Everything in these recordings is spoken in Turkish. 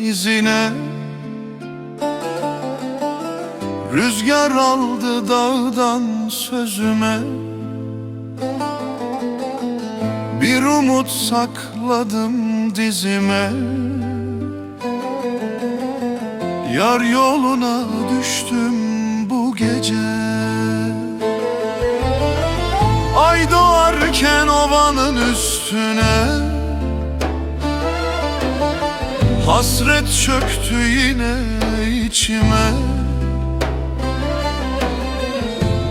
izine. Rüzgar aldı dağdan sözüme. Bir umut sakladım dizime. Yar yoluna düştüm bu gece. Ay doğarken ovanın üstüne Hasret çöktü yine içime.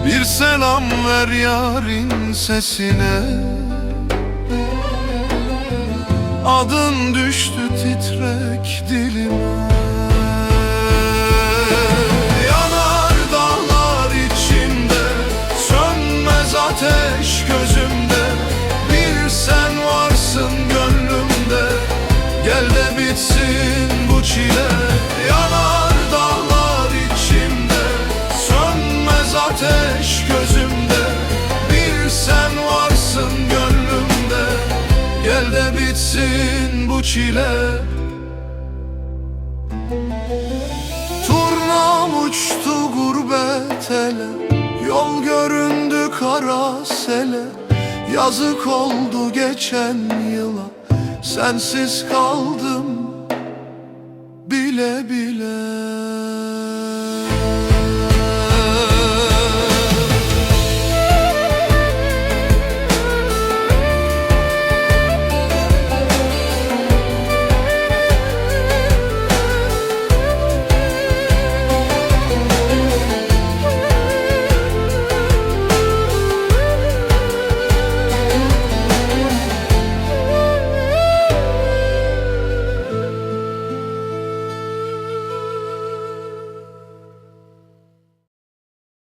Bir selam ver yarın sesine. Adın düştü titrek dilime çile Turnam uçtu gurbet ele. Yol göründü kara sele. Yazık oldu geçen yıla. Sensiz kaldım bile bile